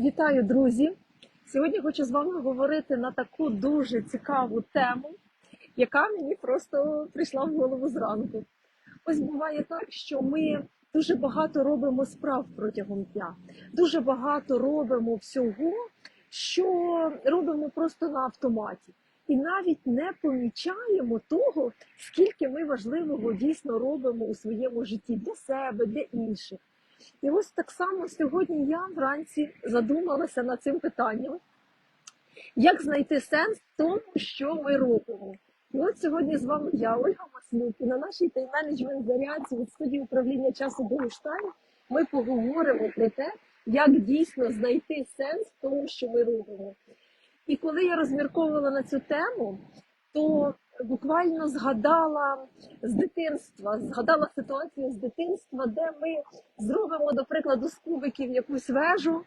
Вітаю, друзі! Сьогодні хочу з вами говорити на таку дуже цікаву тему, яка мені просто прийшла в голову зранку. Ось буває так, що ми дуже багато робимо справ протягом дня, дуже багато робимо всього, що робимо просто на автоматі. І навіть не помічаємо того, скільки ми важливого дійсно робимо у своєму житті для себе, для інших. І ось так само сьогодні я вранці задумалася над цим питанням, як знайти сенс в тому, що ми робимо. І от сьогодні з вами я, Ольга Маслюк, і на нашій тайм-менеджмент зарядці від студії управління часу Богуштайн ми поговоримо про те, як дійсно знайти сенс в тому, що ми робимо. І коли я розмірковувала на цю тему, то буквально згадала з дитинства, згадала ситуацію з дитинства, де ми зробимо, до прикладу, з кубиків якусь вежу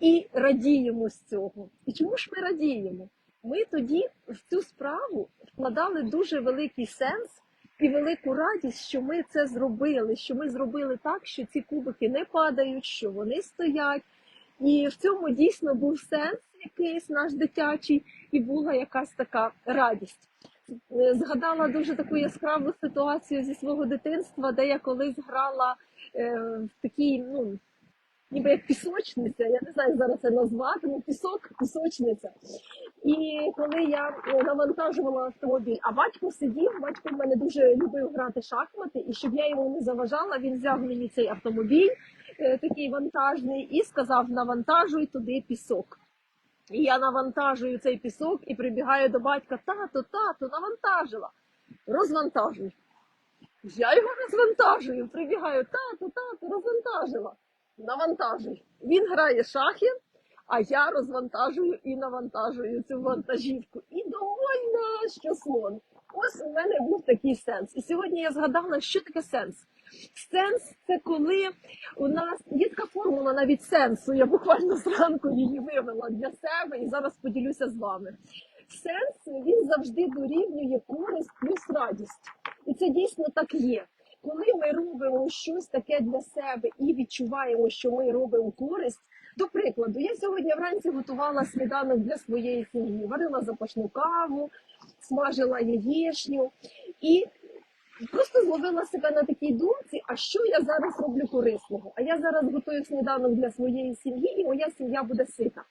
і радіємо з цього. І чому ж ми радіємо? Ми тоді в цю справу вкладали дуже великий сенс і велику радість, що ми це зробили, що ми зробили так, що ці кубики не падають, що вони стоять. І в цьому дійсно був сенс якийсь наш дитячий, і була якась така радість. Е, Згадала дуже таку яскраву ситуацію зі свого дитинства, де я колись грала е, в такій, ну, ніби як пісочниця, я не знаю, як зараз це назвати, ну пісок, пісочниця. І коли я навантажувала автомобіль, а батько сидів, батько в мене дуже любив грати шахмати, і щоб я йому не заважала, він взяв мені цей автомобіль, е, такий вантажний, і сказав: навантажуй туди пісок. І я навантажую цей пісок і прибігаю до батька: тато, тато, навантажила. Розвантажуй. Я його розвантажую, прибігаю, тато, тато, розвантажила. Навантажуй. Він грає шахи, а я розвантажую і навантажую цю вантажівку. І довольна, що слон. Ось у мене був такий сенс. І сьогодні я згадала, що таке сенс. Сенс це коли у нас є така формула навіть сенсу. Я буквально зранку її вивела для себе і зараз поділюся з вами. Сенс він завжди дорівнює користь плюс радість. І це дійсно так є. Коли ми робимо щось таке для себе і відчуваємо, що ми робимо користь. До прикладу, я сьогодні вранці готувала сніданок для своєї сім'ї, варила запашну каву, смажила яєчню і просто зловила себе на такій думці, а що я зараз роблю корисного? А я зараз готую сніданок для своєї сім'ї, і моя сім'я буде сита.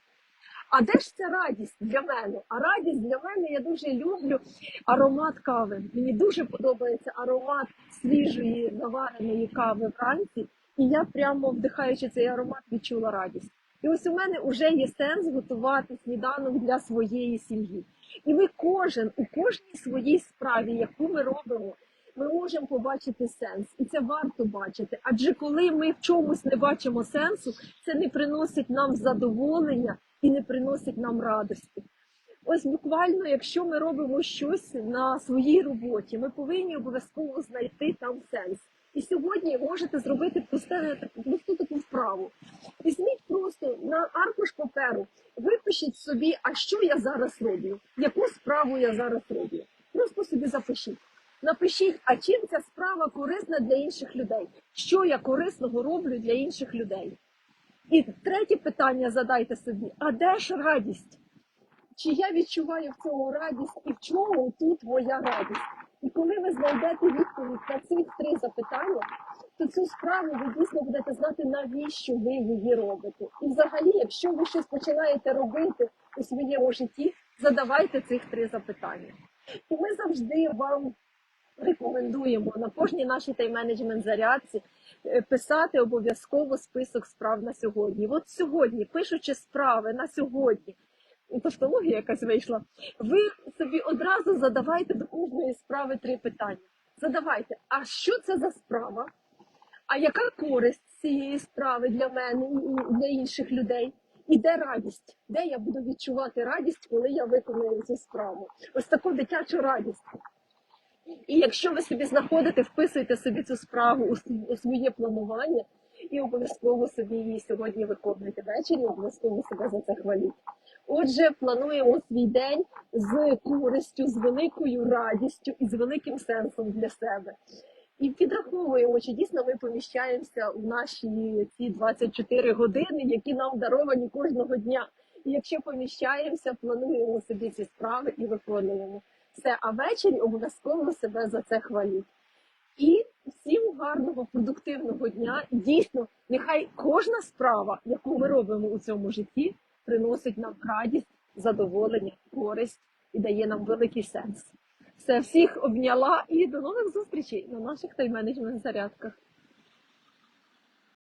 А де ж ця радість для мене? А радість для мене я дуже люблю аромат кави. Мені дуже подобається аромат свіжої завареної кави вранці, і я прямо вдихаючи цей аромат відчула радість. І ось у мене вже є сенс готувати сніданок для своєї сім'ї. І ми кожен у кожній своїй справі, яку ми робимо, ми можемо побачити сенс, і це варто бачити. Адже коли ми в чомусь не бачимо сенсу, це не приносить нам задоволення і не приносить нам радості. Ось буквально, якщо ми робимо щось на своїй роботі, ми повинні обов'язково знайти там сенс. І сьогодні можете зробити просте, просту таку вправу. Візьміть просто на аркуш паперу, випишіть собі, а що я зараз роблю, яку справу я зараз роблю. Просто собі запишіть. Напишіть, а чим ця справа корисна для інших людей? Що я корисного роблю для інших людей? І третє питання задайте собі: а де ж радість? Чи я відчуваю в цьому радість і в чому тут моя радість? І коли ви знайдете відповідь на ці три запитання, то цю справу ви дійсно будете знати, навіщо ви її робите. І взагалі, якщо ви щось починаєте робити у своєму житті, задавайте цих три запитання. І ми завжди вам рекомендуємо на кожній нашій тайм-менеджмент зарядці е, писати обов'язково список справ на сьогодні. От сьогодні, пишучи справи на сьогодні, тавтологія якась вийшла, ви собі одразу задавайте до кожної справи три питання. Задавайте, а що це за справа? А яка користь цієї справи для мене і для інших людей? І де радість? Де я буду відчувати радість, коли я виконую цю справу? Ось таку дитячу радість. І якщо ви собі знаходите, вписуйте собі цю справу у своє планування і обов'язково собі її сьогодні виконуйте ввечері, обов'язково себе за це хваліть. Отже, плануємо свій день з користю, з великою радістю і з великим сенсом для себе. і підраховуємо, чи дійсно ми поміщаємося у наші ці 24 години, які нам даровані кожного дня. І якщо поміщаємося, плануємо собі ці справи і виконуємо все. А ввечері обов'язково себе за це хваліть. І всім гарного, продуктивного дня. Дійсно, нехай кожна справа, яку ми робимо у цьому житті, приносить нам радість, задоволення, користь і дає нам великий сенс. Все, всіх обняла і до нових зустрічей на наших тайм-менеджмент зарядках.